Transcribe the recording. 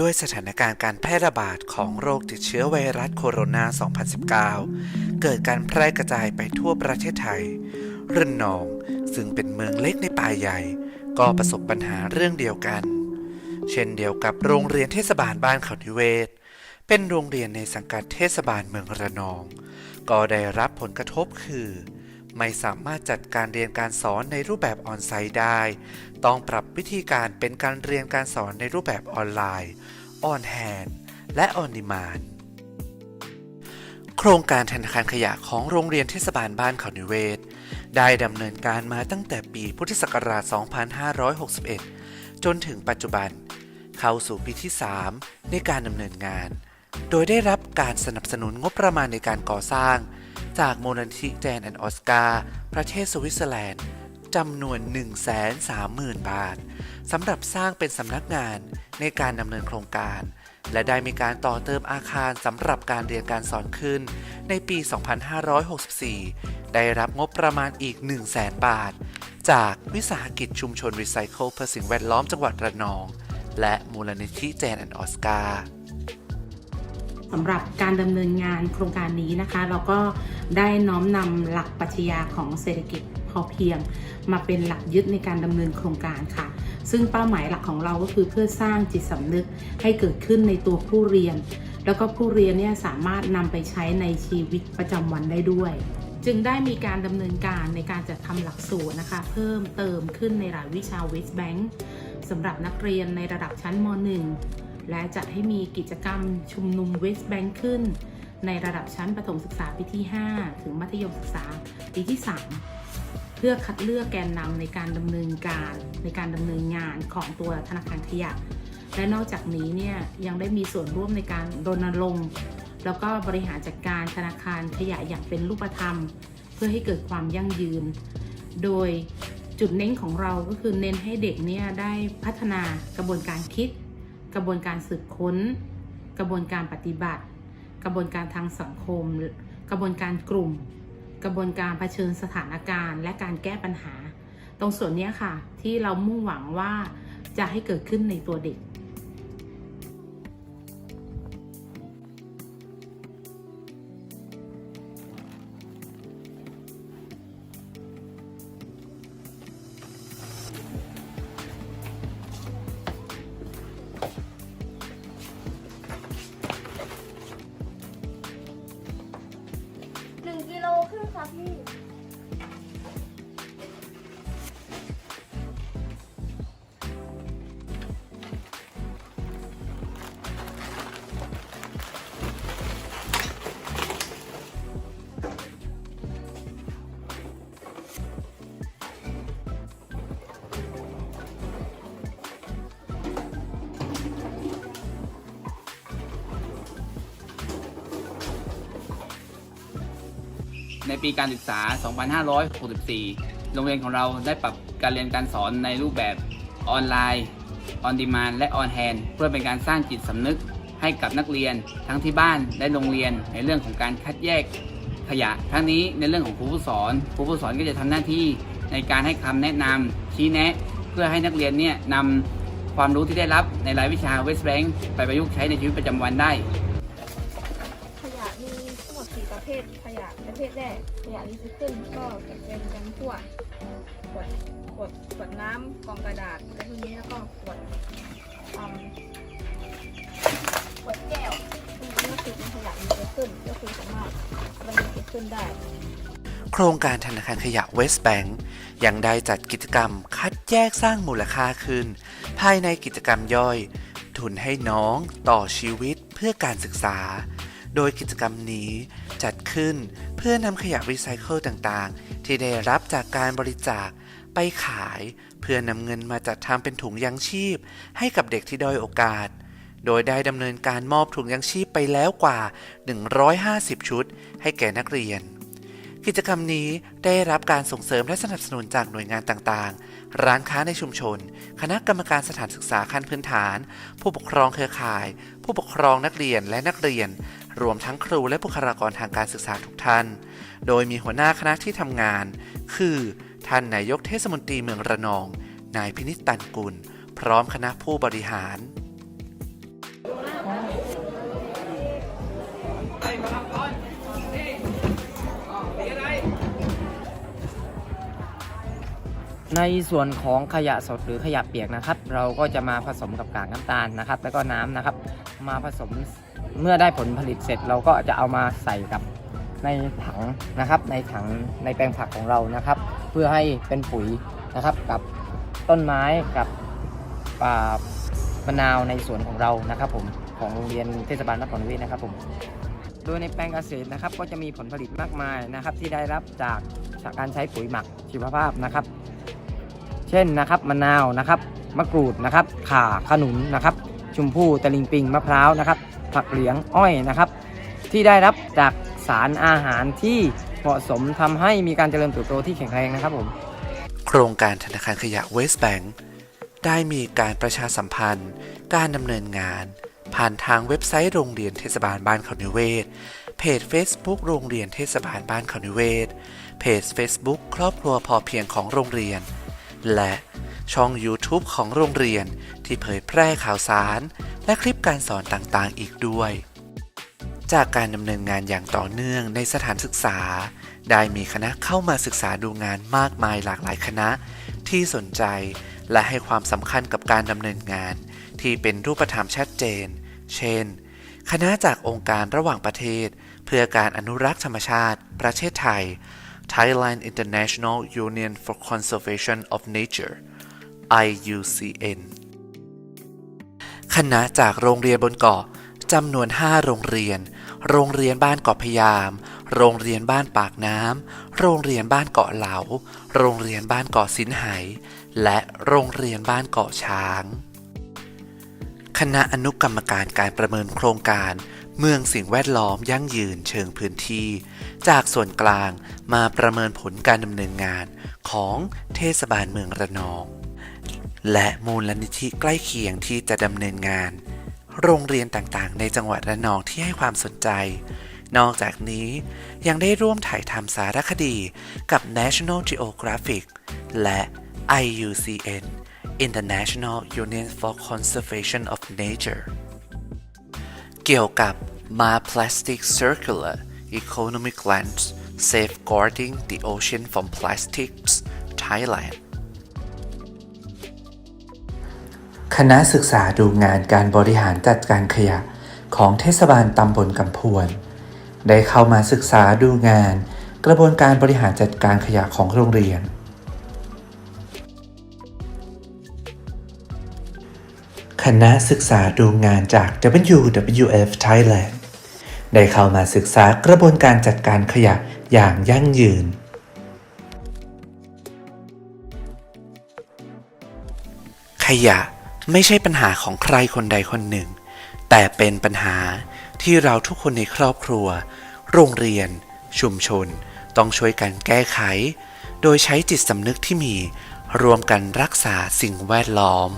ด้วยสถานการณ์การแพร่ระบาดของโรคติดเชื้อไวรัสโคโรนา 2019 เกิดการแพร่กระจายไปทั่วประเทศไทยระนองซึ่งเป็นเมืองเล็กในป่าใหญ่ ก็ประสบปัญหาเรื่องเดียวกัน เช่นเดียวกับโรงเรียนเทศบาลบ้านเขานิเวศ เป็นโรงเรียนในสังกัดเทศบาลเมืองระนอง ก็ได้รับผลกระทบคือ ไม่สามารถจัดการเรียนการสอนในรูปแบบออนไซต์ได้ ต้องปรับวิธีการเป็นการเรียนการสอนในรูปแบบออนไลน์ ออนแฮนและออนดิมานโครงการธนาคารขยะของโรงเรียนเทศบาลบ้านเขานิเวศ ได้ดำเนินการมาตั้งแต่ปีพุทธศักราช 2561 จนถึงปัจจุบัน เข้าสู่ปีที่ 3 ในการดำเนินงาน โดยได้รับการสนับสนุนงบประมาณในการก่อสร้าง จากมูลนิธิแจนแอนออสการ์ประเทศสวิตเซอร์แลนด์จำนวน 130,000 บาทสำหรับสร้างเป็นสำนักงานในการดำเนินโครงการ และได้มีการต่อเติมอาคารสำหรับการเรียนการสอนขึ้น ในปี 2564 ได้รับงบประมาณอีก 100,000 บาท จากวิสาหกิจชุมชนรีไซเคิลเพื่อสิ่งแวดล้อมจังหวัดระนอง และมูลนิธิแจนแอนออสการ์ สำหรับการดำเนินงานโครงการนี้นะคะ เราก็ได้น้อมนำหลักปรัชญาของเศรษฐกิจพอเพียง มาเป็นหลักยึดในการดำเนินโครงการค่ะ ซึ่งเป้าหมายหลักของเราก็คือเพื่อสร้างจิตสำนึกให้เกิดขึ้นในตัวผู้เรียน แล้วก็ผู้เรียนเนี่ยสามารถนำไปใช้ในชีวิตประจำวันได้ด้วยจึงได้มีการดำเนินการในการจัดทำหลักสูตรนะคะ เพิ่มเติมขึ้นในรายวิชา West Bank สำหรับนักเรียนในระดับชั้นม .1 และจัดให้มีกิจกรรมชุมนุม West Bank ขึ้น ในระดับชั้นประถมศึกษาปีที่ 5 ถึงมัธยมศึกษาปีที่ 3 เพื่อคัดเลือกแกนนำในการดำเนินการในการดำเนินงานของตัวธนาคารขยะ และนอกจากนี้เนี่ยยังได้มีส่วนร่วมในการรณรงค์แล้วก็บริหารจัดการธนาคารขยะอย่างเป็นรูปธรรม เพื่อให้เกิดความยั่งยืน โดยจุดเน้นของเราก็คือเน้นให้เด็กเนี่ยได้พัฒนากระบวนการคิด กระบวนการสืบค้น กระบวนการปฏิบัติ กระบวนการทางสังคม กระบวนการกลุ่ม กระบวนการเผชิญสถานการณ์ และการแก้ปัญหา ตรงส่วนนี้ค่ะ ที่เรามุ่งหวังว่าจะให้เกิดขึ้นในตัวเด็ก ในปีการศึกษา 2564 โรงเรียนของเราได้ปรับการเรียนการสอนในรูปแบบออนไลน์ออนดีมานและออนแฮนเพื่อเป็นการสร้างจิตสำนึกให้กับนักเรียนทั้งที่บ้านและโรงเรียนในเรื่องของการคัดแยกขยะ ทั้งนี้ในเรื่องของครูผู้สอนครูผู้สอนก็จะทำหน้าที่ในการให้คำแนะนำชี้แนะ เพื่อให้นักเรียนเนี่ยนำความรู้ที่ได้รับในรายวิชา West Bank ไปประยุกต์ใช้ในชีวิตประจำวันได้ ขยะมีทั้งหมดสี่ประเภท ข ยะประเภทแรกขยะรีไซเคิลก็จะเป็นกันทั่วขวดขวดขวดน้ำกล่องกระดาษอะไรพวกนี้แล้วก็ขวดขวดแก้วพวกนี้ก็คือเป็นขยะรีไซเคิลก็คือสามารถเอาไปรีไซเคิลได้โครงการธนาคารขยะ West Bank ยังได้จัดกิจกรรมคัดแยกสร้างมูลค่าขึ้น ภายในกิจกรรมย่อย ทุนให้น้องต่อชีวิตเพื่อการศึกษา โดยกิจกรรมนี้จัดขึ้นเพื่อนำขยะรีไซเคิลต่างๆ ที่ได้รับจากการบริจาคไปขายเพื่อนำเงินมาจัดทำเป็นถุงยังชีพ ให้กับเด็กที่ด้อยโอกาส โดยได้ดำเนินการมอบถุงยังชีพไปแล้วกว่า 150 ชุด ให้แก่นักเรียน กิจกรรมนี้ได้รับการส่งเสริมและสนับสนุนจากหน่วยงานต่างๆ ร้านค้าในชุมชน คณะกรรมการสถานศึกษาขั้นพื้นฐาน ผู้ปกครองเครือข่าย ผู้ปกครองนักเรียนและนักเรียน รวมทั้งครูและบุคลากรทางการศึกษาทุกท่าน โดยมีหัวหน้าคณะที่ทำงาน คือ ท่านนายกเทศมนตรีเมืองระนอง นายพินิจตันกุล พร้อมคณะผู้บริหาร ในส่วนของขยะสดหรือขยะเปียกนะครับ เราก็จะมาผสมกับกากน้ำตาลนะครับ แล้วก็น้ำนะครับ มาผสมเมื่อได้ผลผลิตเสร็จ เราก็จะเอามาใส่กับในถังนะครับ ในถังในแปลงผักของเรานะครับ เพื่อให้เป็นปุ๋ยนะครับกับต้นไม้กับป่ามะนาวในสวนของเรานะครับ ผมของโรงเรียนเทศบาลนครนายกนะครับผมโดยในแปลงเกษตรนะครับ ก็จะมีผลผลิตมากมายนะครับ ที่ได้รับจากจากการใช้ปุ๋ยหมักชีวภาพนะครับ เช่นนะครับมะนาวนะครับมะกรูดนะครับข่าขนุนนะครับชมพู่ตะลิงปิงมะพร้าวนะครับผักเหลียงอ้อยนะครับ ที่ได้รับจากสารอาหารที่เหมาะสมทำให้มีการเจริญเติบโตที่แข็งแรงนะครับผมโครงการธนาคารขยะเวสแบง k ได้มีการประชาสัมพันธ์ การดำเนินงาน ผ่านทางเว็บไซต์โรงเรียนเทศบาลบ้านเขานิเวศ เพจ Facebook โรงเรียนเทศบาลบ้านเขานิเวศ เพจ Facebook ครอบครัวพอเพียงของโรงเรียน และช่อง YouTube ของโรงเรียนที่เผยแพร่ข่าวสาร และคลิปการสอนต่างๆ อีกด้วย จากการดำเนินงานอย่างต่อเนื่องในสถานศึกษา ได้มีคณะเข้ามาศึกษาดูงานมากมายหลากหลายคณะ ที่สนใจและให้ความสำคัญกับการดำเนินงาน ที่เป็นรูปธรรมชัดเจน เช่น คณะจากองค์การระหว่างประเทศ เพื่อการอนุรักษ์ธรรมชาติ ประเทศไทย Thailand International Union for Conservation of Nature IUCN คณะจากโรงเรียนบนเกาะจำนวน 5 โรงเรียน โรงเรียนบ้านเกาะพยาม โรงเรียนบ้านปากน้ำ โรงเรียนบ้านเกาะเหลา โรงเรียนบ้านเกาะสินไห และโรงเรียนบ้านเกาะช้าง คณะอนุกรรมการการประเมินโครงการ เมืองสิ่งแวดล้อมยั่งยืนเชิงพื้นที่ จากส่วนกลางมาประเมินผลการดำเนินงานของเทศบาลเมืองระนอง และมูลนิธิใกล้เคียงที่จะดำเนินงาน โรงเรียนต่างๆ ในจังหวัดระนองที่ให้ความสนใจ นอกจากนี้ยังได้ร่วมถ่ายทำสารคดีกับ National Geographic และ IUCN International Union for Conservation of Nature เกี่ยวกับ My Plastic Circular Economic Lens Safeguarding the Ocean from Plastics Thailand คณะศึกษาดูงานการบริหารจัดการขยะของเทศบาลตำบลกำพวน ได้เข้ามาศึกษาดูงาน กระบวนการบริหารจัดการขยะของโรงเรียน คณะศึกษาดูงานจาก WWF Thailand ได้เข้ามาศึกษากระบวนการจัดการขยะอย่างยั่งยืน ขยะไม่ใช่ปัญหาของใครคนใดคนหนึ่ง แต่เป็นปัญหาที่เราทุกคนในครอบครัว โรงเรียน ชุมชน ต้องช่วยกันแก้ไข โดยใช้จิตสำนึกที่มี รวมกันรักษาสิ่งแวดล้อม